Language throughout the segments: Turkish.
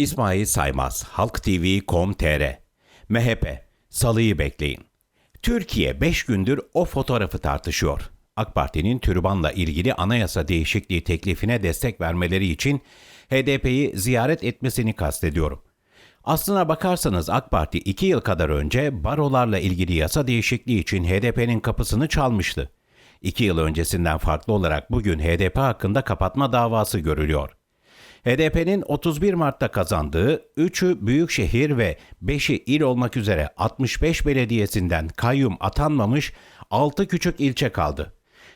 İsmail Saymaz, Halk TV.com.tr MHP, salıyı bekleyin. Türkiye 5 gündür o fotoğrafı tartışıyor. AK Parti'nin türbanla ilgili anayasa değişikliği teklifine destek vermeleri için HDP'yi ziyaret etmesini kastediyorum. Aslına bakarsanız AK Parti 2 yıl kadar önce barolarla ilgili yasa değişikliği için HDP'nin kapısını çalmıştı. 2 yıl öncesinden farklı olarak bugün HDP hakkında kapatma davası görülüyor. HDP'nin 31 Mart'ta kazandığı 3'ü büyükşehir ve 5'i il olmak üzere 65 belediyesinden kayyum atanmamış 6 küçük ilçe kaldı.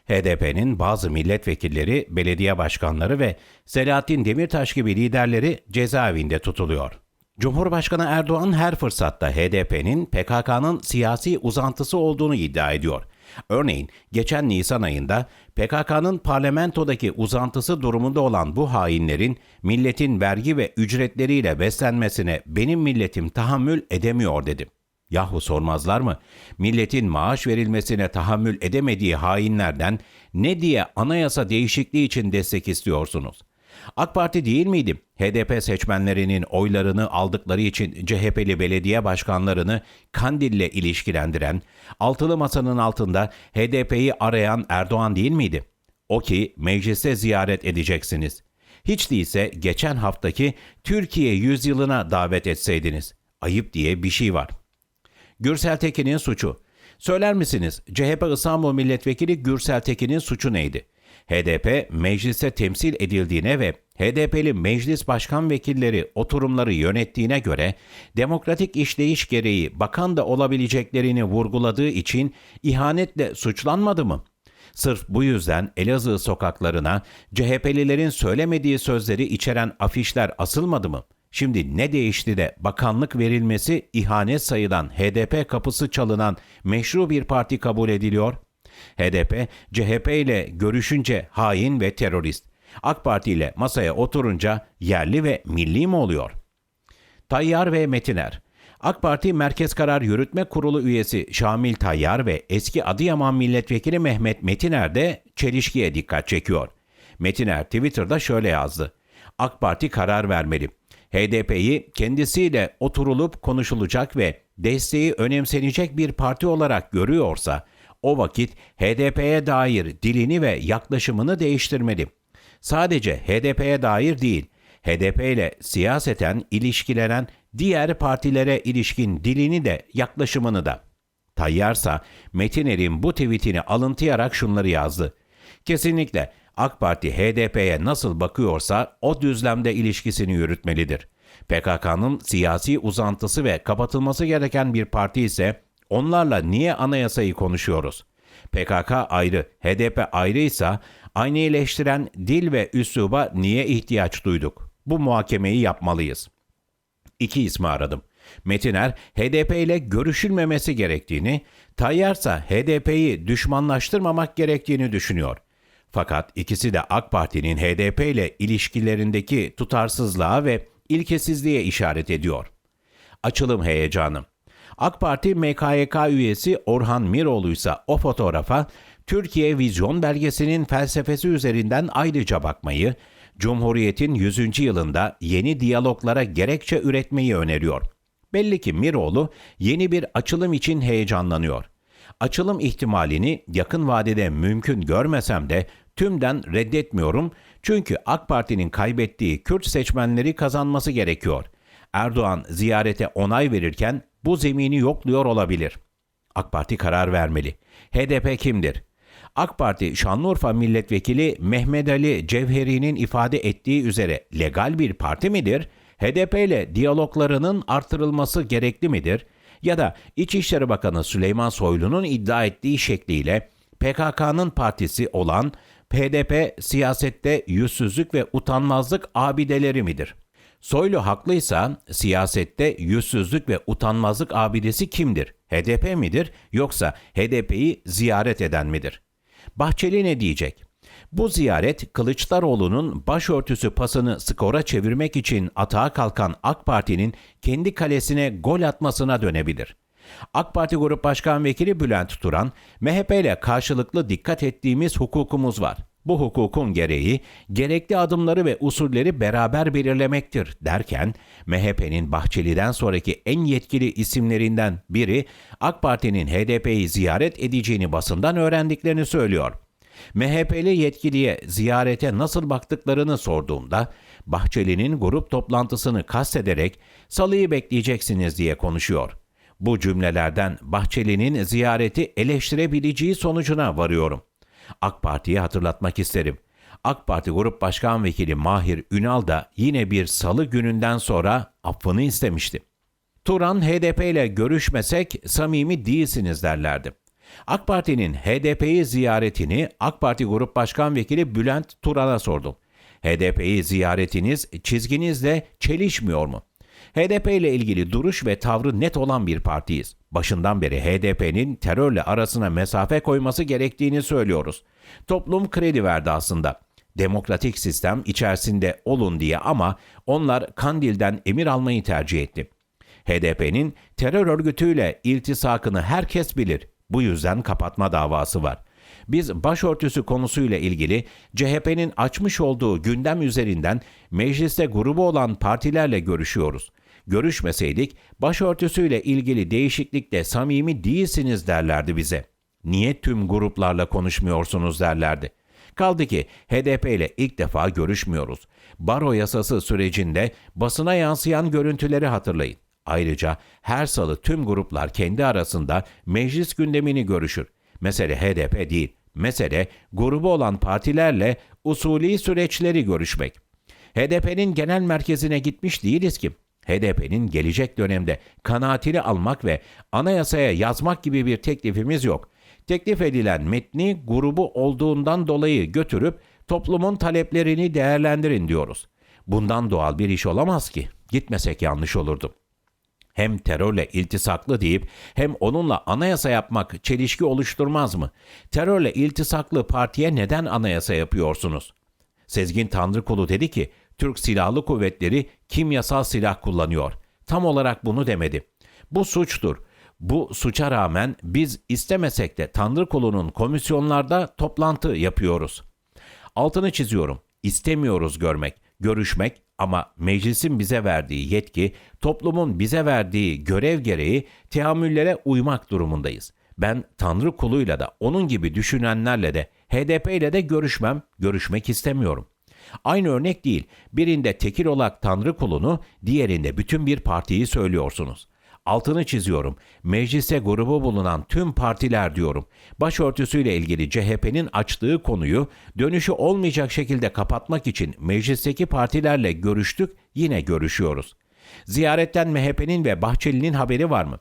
HDP'nin bazı milletvekilleri, belediye başkanları ve Selahattin Demirtaş gibi liderleri cezaevinde tutuluyor. Cumhurbaşkanı Erdoğan her fırsatta HDP'nin PKK'nın siyasi uzantısı olduğunu iddia ediyor. Örneğin geçen Nisan ayında PKK'nın parlamentodaki uzantısı durumunda olan bu hainlerin milletin vergi ve ücretleriyle beslenmesine benim milletim tahammül edemiyor dedim. Yahu sormazlar mı? Milletin maaş verilmesine tahammül edemediği hainlerden ne diye anayasa değişikliği için destek istiyorsunuz? AK Parti değil miydi? HDP seçmenlerinin oylarını aldıkları için CHP'li belediye başkanlarını Kandil'le ilişkilendiren, altılı masanın altında HDP'yi arayan Erdoğan değil miydi? O ki meclise ziyaret edeceksiniz. Hiç değilse geçen haftaki Türkiye yüzyılına davet etseydiniz. Ayıp diye bir şey var. Gürsel Tekin'in suçu. Söyler misiniz CHP İstanbul Milletvekili Gürsel Tekin'in suçu neydi? HDP meclise temsil edildiğine ve HDP'li meclis başkan vekilleri oturumları yönettiğine göre demokratik işleyiş gereği bakan da olabileceklerini vurguladığı için ihanetle suçlanmadı mı? Sırf bu yüzden Elazığ sokaklarına CHP'lilerin söylemediği sözleri içeren afişler asılmadı mı? Şimdi ne değişti de bakanlık verilmesi ihanet sayılan HDP kapısı çalınan meşru bir parti kabul ediliyor? HDP, CHP ile görüşünce hain ve terörist. AK Parti ile masaya oturunca yerli ve milli mi oluyor? Tayyar ve Metiner AK Parti Merkez Karar Yürütme Kurulu üyesi Şamil Tayyar ve eski Adıyaman Milletvekili Mehmet Metiner de çelişkiye dikkat çekiyor. Metiner Twitter'da şöyle yazdı. AK Parti karar vermeli. HDP'yi kendisiyle oturulup konuşulacak ve desteği önemsenecek bir parti olarak görüyorsa o vakit HDP'ye dair dilini ve yaklaşımını değiştirmeli. Sadece HDP'ye dair değil, HDP ile siyaseten ilişkilenen diğer partilere ilişkin dilini de yaklaşımını da. Tayyarsa Metiner'in bu tweetini alıntıyarak şunları yazdı. Kesinlikle AK Parti HDP'ye nasıl bakıyorsa o düzlemde ilişkisini yürütmelidir. PKK'nın siyasi uzantısı ve kapatılması gereken bir parti ise onlarla niye anayasayı konuşuyoruz? PKK ayrı, HDP ayrıysa aynı eleştiren dil ve üsluba niye ihtiyaç duyduk? Bu muhakemeyi yapmalıyız. İki ismi aradım. Metiner HDP ile görüşülmemesi gerektiğini, Tayyarsa HDP'yi düşmanlaştırmamak gerektiğini düşünüyor. Fakat ikisi de AK Parti'nin HDP ile ilişkilerindeki tutarsızlığa ve ilkesizliğe işaret ediyor. Açılım heyecanı. AK Parti MKYK üyesi Orhan Miroğlu ise o fotoğrafa Türkiye Vizyon Belgesi'nin felsefesi üzerinden ayrıca bakmayı, Cumhuriyet'in 100. yılında yeni diyaloglara gerekçe üretmeyi öneriyor. Belli ki Miroğlu yeni bir açılım için heyecanlanıyor. Açılım ihtimalini yakın vadede mümkün görmesem de tümden reddetmiyorum çünkü AK Parti'nin kaybettiği Kürt seçmenleri kazanması gerekiyor. Erdoğan ziyarete onay verirken bu zemini yokluyor olabilir. AK Parti karar vermeli. HDP kimdir? AK Parti Şanlıurfa Milletvekili Mehmet Ali Cevheri'nin ifade ettiği üzere legal bir parti midir? HDP ile diyaloglarının artırılması gerekli midir? Ya da İçişleri Bakanı Süleyman Soylu'nun iddia ettiği şekliyle PKK'nın partisi olan HDP siyasette yüzsüzlük ve utanmazlık abideleri midir? Soylu haklıysa siyasette yüzsüzlük ve utanmazlık abidesi kimdir? HDP midir yoksa HDP'yi ziyaret eden midir? Bahçeli ne diyecek? Bu ziyaret Kılıçdaroğlu'nun başörtüsü pasını skora çevirmek için atağa kalkan AK Parti'nin kendi kalesine gol atmasına dönebilir. AK Parti Grup Başkan Vekili Bülent Turan, MHP ile karşılıklı dikkat ettiğimiz hukukumuz var. Bu hukukun gereği gerekli adımları ve usulleri beraber belirlemektir derken MHP'nin Bahçeli'den sonraki en yetkili isimlerinden biri AK Parti'nin HDP'yi ziyaret edeceğini basından öğrendiklerini söylüyor. MHP'li yetkiliye ziyarete nasıl baktıklarını sorduğumda Bahçeli'nin grup toplantısını kastederek salıyı bekleyeceksiniz diye konuşuyor. Bu cümlelerden Bahçeli'nin ziyareti eleştirebileceği sonucuna varıyorum. AK Parti'ye hatırlatmak isterim. AK Parti Grup Başkan Vekili Mahir Ünal da yine bir salı gününden sonra affını istemişti. Turan HDP ile görüşmesek samimi değilsiniz derlerdi. AK Parti'nin HDP'yi ziyaretini AK Parti Grup Başkan Vekili Bülent Turan'a sordum. HDP'yi ziyaretiniz çizginizle çelişmiyor mu? HDP ile ilgili duruş ve tavrı net olan bir partiyiz. Başından beri HDP'nin terörle arasına mesafe koyması gerektiğini söylüyoruz. Toplum kredi verdi aslında. Demokratik sistem içerisinde olun diye ama onlar Kandil'den emir almayı tercih etti. HDP'nin terör örgütüyle iltisakını herkes bilir. Bu yüzden kapatma davası var. Biz başörtüsü konusuyla ilgili CHP'nin açmış olduğu gündem üzerinden mecliste grubu olan partilerle görüşüyoruz. Görüşmeseydik başörtüsüyle ilgili değişiklikte samimi değilsiniz derlerdi bize. Niye tüm gruplarla konuşmuyorsunuz derlerdi. Kaldı ki HDP ile ilk defa görüşmüyoruz. Baro yasası sürecinde basına yansıyan görüntüleri hatırlayın. Ayrıca her salı tüm gruplar kendi arasında meclis gündemini görüşür. Mesele HDP değil, mesele grubu olan partilerle usulü süreçleri görüşmek. HDP'nin genel merkezine gitmiş değiliz ki. HDP'nin gelecek dönemde kanaatini almak ve anayasaya yazmak gibi bir teklifimiz yok. Teklif edilen metni grubu olduğundan dolayı götürüp toplumun taleplerini değerlendirin diyoruz. Bundan doğal bir iş olamaz ki. Gitmesek yanlış olurdu hem terörle iltisaklı deyip hem onunla anayasa yapmak çelişki oluşturmaz mı? Terörle iltisaklı partiye neden anayasa yapıyorsunuz? Sezgin Tanrıkulu dedi ki Türk Silahlı Kuvvetleri kimyasal silah kullanıyor. Tam olarak bunu demedi. Bu suçtur. Bu suça rağmen biz istemesek de Tanrıkulu'nun komisyonlarda toplantı yapıyoruz. Altını çiziyorum. İstemiyoruz görmek, görüşmek ama meclisin bize verdiği yetki, toplumun bize verdiği görev gereği teamüllere uymak durumundayız. Ben Tanrı kuluyla da onun gibi düşünenlerle de HDP ile de görüşmem, görüşmek istemiyorum. Aynı örnek değil. Birinde tekil olarak Tanrı kulunu, diğerinde bütün bir partiyi söylüyorsunuz. Altını çiziyorum. Meclise grubu bulunan tüm partiler diyorum. Başörtüsüyle ilgili CHP'nin açtığı konuyu dönüşü olmayacak şekilde kapatmak için meclisteki partilerle görüştük, yine görüşüyoruz. Ziyaretten MHP'nin ve Bahçeli'nin haberi var mı?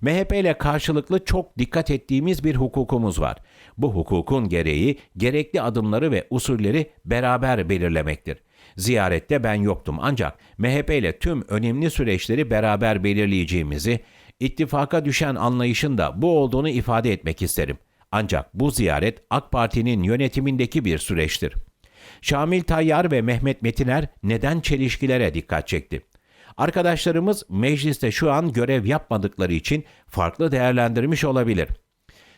MHP ile karşılıklı çok dikkat ettiğimiz bir hukukumuz var. Bu hukukun gereği gerekli adımları ve usulleri beraber belirlemektir. Ziyarette ben yoktum ancak MHP ile tüm önemli süreçleri beraber belirleyeceğimizi, ittifaka düşen anlayışın da bu olduğunu ifade etmek isterim. Ancak bu ziyaret AK Parti'nin yönetimindeki bir süreçtir. Şamil Tayyar ve Mehmet Metiner neden çelişkilere dikkat çekti? Arkadaşlarımız mecliste şu an görev yapmadıkları için farklı değerlendirmiş olabilir.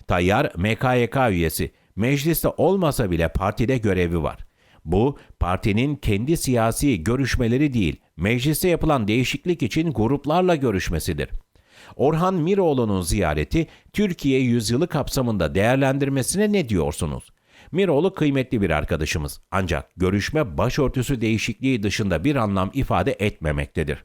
Tayyar MKYK üyesi, mecliste olmasa bile partide görevi var. Bu partinin kendi siyasi görüşmeleri değil, mecliste yapılan değişiklik için gruplarla görüşmesidir. Orhan Miroğlu'nun ziyareti Türkiye yüzyılı kapsamında değerlendirmesine ne diyorsunuz? Miroğlu kıymetli bir arkadaşımız ancak görüşme başörtüsü değişikliği dışında bir anlam ifade etmemektedir.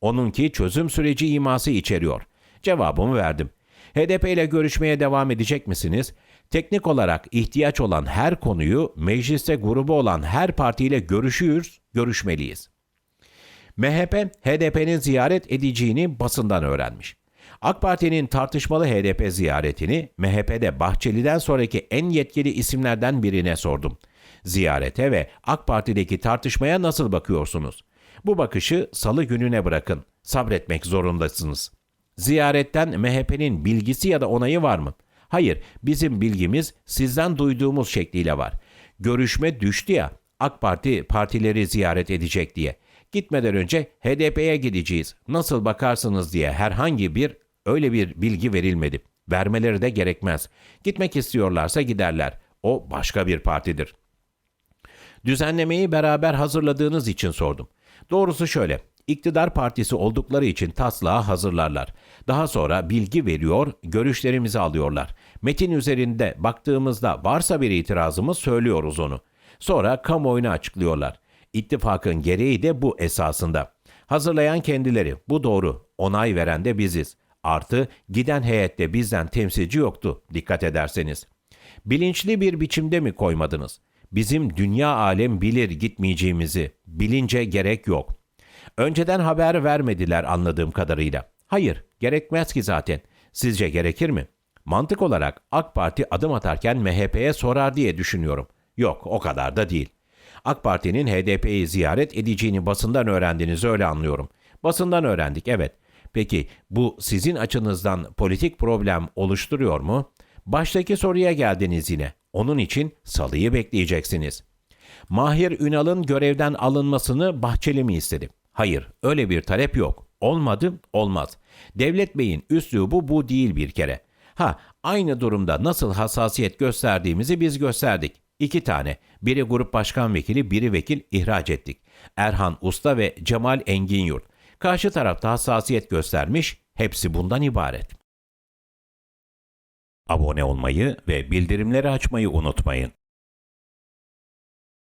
Onunki çözüm süreci iması içeriyor. Cevabımı verdim. HDP ile görüşmeye devam edecek misiniz? Teknik olarak ihtiyaç olan her konuyu mecliste grubu olan her partiyle görüşüyoruz, görüşmeliyiz. MHP, HDP'nin ziyaret edeceğini basından öğrenmiş. AK Parti'nin tartışmalı HDP ziyaretini MHP'de Bahçeli'den sonraki en yetkili isimlerden birine sordum. Ziyarete ve AK Parti'deki tartışmaya nasıl bakıyorsunuz? Bu bakışı salı gününe bırakın. Sabretmek zorundasınız. Ziyaretten MHP'nin bilgisi ya da onayı var mı? Hayır, bizim bilgimiz sizden duyduğumuz şekliyle var. Görüşme düştü ya, AK Parti partileri ziyaret edecek diye. Gitmeden önce HDP'ye gideceğiz. Nasıl bakarsınız diye herhangi bir öyle bir bilgi verilmedi. Vermeleri de gerekmez. Gitmek istiyorlarsa giderler. O başka bir partidir. Düzenlemeyi beraber hazırladığınız için sordum. Doğrusu şöyle, iktidar partisi oldukları için taslağı hazırlarlar. Daha sonra bilgi veriyor, görüşlerimizi alıyorlar. Metin üzerinde baktığımızda varsa bir itirazımız söylüyoruz onu. Sonra kamuoyuna açıklıyorlar. İttifakın gereği de bu esasında. Hazırlayan kendileri, bu doğru. Onay veren de biziz. Artı giden heyette bizden temsilci yoktu dikkat ederseniz. Bilinçli bir biçimde mi koymadınız? Bizim dünya alem bilir gitmeyeceğimizi. Bilince gerek yok. Önceden haber vermediler anladığım kadarıyla. Hayır, gerekmez ki zaten. Sizce gerekir mi? Mantık olarak AK Parti adım atarken MHP'ye sorar diye düşünüyorum. Yok, o kadar da değil. AK Parti'nin HDP'yi ziyaret edeceğini basından öğrendiniz öyle anlıyorum. Basından öğrendik evet. Peki bu sizin açınızdan politik problem oluşturuyor mu? Baştaki soruya geldiniz yine. Onun için salıyı bekleyeceksiniz. Mahir Ünal'ın görevden alınmasını Bahçeli mi istedi? Hayır, öyle bir talep yok. Olmadı, olmaz. Devlet Bey'in üslubu bu değil bir kere. Ha, aynı durumda nasıl hassasiyet gösterdiğimizi biz gösterdik. İki tane, biri grup başkan vekili, biri vekil ihraç ettik. Erhan Usta ve Cemal Enginyurt. Karşı tarafta hassasiyet göstermiş, hepsi bundan ibaret. Abone olmayı ve bildirimleri açmayı unutmayın.